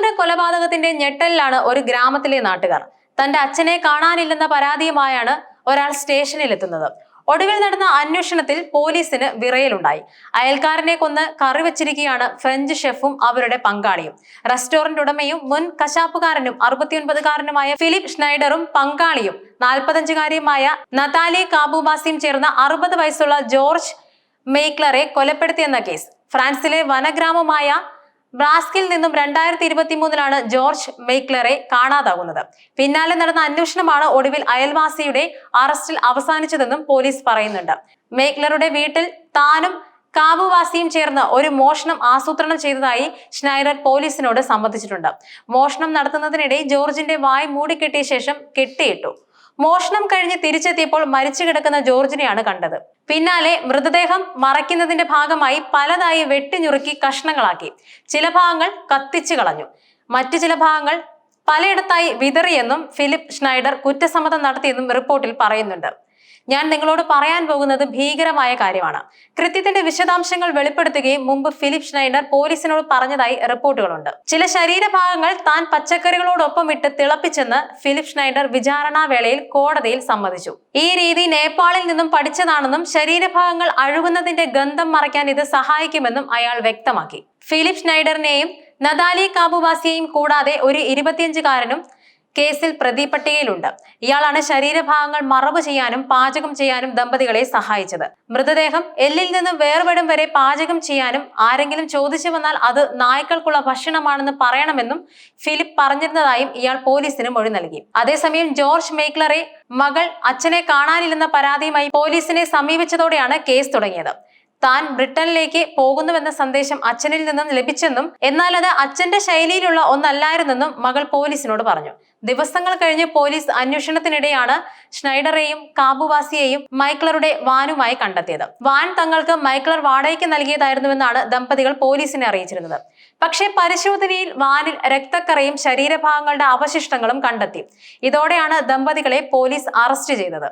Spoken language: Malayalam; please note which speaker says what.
Speaker 1: ക്രൂര കൊലപാതകത്തിന്റെ ഞെട്ടലിലാണ് ഒരു ഗ്രാമത്തിലെ നാട്ടുകാർ. തന്റെ അച്ഛനെ കാണാനില്ലെന്ന പരാതിയുമായാണ് ഒരാൾ സ്റ്റേഷനിൽ എത്തുന്നത് ഒടുവിൽ നടന്ന അന്വേഷണത്തിൽ പോലീസിന് വിറയലുണ്ടായി. അയൽക്കാരനെ കൊന്ന് കറി വെച്ചിരിക്കുകയാണ് ഫ്രഞ്ച് ഷെഫും അവരുടെ പങ്കാളിയും. റെസ്റ്റോറന്റ് ഉടമയും മുൻ കശാപ്പുകാരനും അറുപത്തിയൊൻപതുകാരനുമായ ഫിലിപ്പ് ഷ്നൈഡറും പങ്കാളിയും നാൽപ്പത്തഞ്ചുകാരിയുമായ നതാലി കാബുബാസിയും ചേർന്ന അറുപത് വയസ്സുള്ള ജോർജ് മെയ്ക്ലറെ കൊലപ്പെടുത്തിയെന്ന കേസ്. ഫ്രാൻസിലെ വനഗ്രാമമായ ബ്രാസ്കിൽ നിന്നും രണ്ടായിരത്തി ഇരുപത്തി മൂന്നിലാണ് ജോർജ് മെയ്ക്ലറെ കാണാതാകുന്നത്. പിന്നാലെ നടന്ന അന്വേഷണമാണ് ഒടുവിൽ അയൽവാസിയുടെ അറസ്റ്റിൽ അവസാനിച്ചതെന്നും പോലീസ് പറയുന്നുണ്ട്. മെയ്ക്ലറുടെ വീട്ടിൽ താനും കാവുവാസിയും ചേർന്ന് ഒരു മോഷണം ആസൂത്രണം ചെയ്തതായി ഷ്നൈഡർ പോലീസിനോട് സംബന്ധിച്ചിട്ടുണ്ട് മോഷണം നടത്തുന്നതിനിടെ ജോർജിന്റെ വായ് മൂടിക്കെട്ടിയ ശേഷം കെട്ടിയിട്ടു. മോഷണം കഴിഞ്ഞ് തിരിച്ചെത്തിയപ്പോൾ മരിച്ചു കിടക്കുന്ന ജോർജിനെയാണ് കണ്ടത്. പിന്നാലെ മൃതദേഹം മറയ്ക്കുന്നതിന്റെ ഭാഗമായി പലതായി വെട്ടിഞ്ഞുറുക്കി കഷ്ണങ്ങളാക്കി. ചില ഭാഗങ്ങൾ കത്തിച്ചു കളഞ്ഞു. മറ്റു ചില ഭാഗങ്ങൾ പലയിടത്തായി വിതറിയെന്നും ഫിലിപ്പ് ഷ്നൈഡർ കുറ്റസമ്മതം നടത്തിയെന്നും റിപ്പോർട്ടിൽ പറയുന്നുണ്ട്. ഞാൻ നിങ്ങളോട് പറയാൻ പോകുന്നത് ഭീകരമായ കാര്യമാണ്. കൃത്യത്തിന്റെ വിശദാംശങ്ങൾ വെളിപ്പെടുത്തുകയും മുമ്പ് ഫിലിപ്പ് ഷ്നൈഡർ പോലീസിനോട് പറഞ്ഞതായി റിപ്പോർട്ടുകളുണ്ട്. ചില ശരീരഭാഗങ്ങൾ താൻ പച്ചക്കറികളോടൊപ്പം ഇട്ട് തിളപ്പിച്ചെന്ന് ഫിലിപ്പ് ഷ്നൈഡർ വിചാരണാ വേളയിൽ കോടതിയിൽ സമ്മതിച്ചു. ഈ രീതി നേപ്പാളിൽ നിന്നും പഠിച്ചതാണെന്നും ശരീരഭാഗങ്ങൾ അഴുകുന്നതിന്റെ ഗന്ധം മറയ്ക്കാൻ ഇത് സഹായിക്കുമെന്നും അയാൾ വ്യക്തമാക്കി. ഫിലിപ്പ് ഷ്നൈഡറിനെയും നദാലി കാബുവാസിയെയും കൂടാതെ ഒരു ഇരുപത്തിയഞ്ചുകാരനും കേസിൽ പ്രതി പട്ടികയിലുണ്ട് ഇയാളാണ് ശരീരഭാഗങ്ങൾ മറവ് ചെയ്യാനും പാചകം ചെയ്യാനും ദമ്പതികളെ സഹായിച്ചത്. മൃതദേഹം എല്ലിൽ നിന്നും വേർപെടും വരെ പാചകം ചെയ്യാനും ആരെങ്കിലും ചോദിച്ചു വന്നാൽ അത് നായ്ക്കൾക്കുള്ള ഭക്ഷണമാണെന്ന് പറയണമെന്നും ഫിലിപ്പ് പറഞ്ഞിരുന്നതായും ഇയാൾ പോലീസിന് മൊഴി നൽകി. അതേസമയം ജോർജ് മേക്ലറെ മകൾ അച്ഛനെ കാണാനില്ലെന്ന പരാതിയുമായി പോലീസിനെ സമീപിച്ചതോടെയാണ് കേസ് തുടങ്ങിയത്. താൻ ബ്രിട്ടനിലേക്ക് പോകുന്നുവെന്ന സന്ദേശം അച്ഛനിൽ നിന്നും ലഭിച്ചെന്നും എന്നാൽ അത് അച്ഛന്റെ ശൈലിയിലുള്ള ഒന്നല്ലായിരുന്നെന്നും മകൾ പോലീസിനോട് പറഞ്ഞു. ദിവസങ്ങൾ കഴിഞ്ഞ് പോലീസ് അന്വേഷണത്തിനിടെയാണ് ഷ്നൈഡറെയും കാബുവാസിയെയും മൈക്ലറുടെ വാനുമായി കണ്ടെത്തിയത്. വാൻ തങ്ങൾക്ക് മൈക്ലർ വാടകയ്ക്ക് നൽകിയതായിരുന്നുവെന്നാണ് ദമ്പതികൾ പോലീസിനെ അറിയിച്ചിരുന്നത്. പക്ഷേ പരിശോധനയിൽ വാനിൽ രക്തക്കറയും ശരീരഭാഗങ്ങളുടെ അവശിഷ്ടങ്ങളും കണ്ടെത്തി. ഇതോടെയാണ് ദമ്പതികളെ പോലീസ് അറസ്റ്റ് ചെയ്തത്.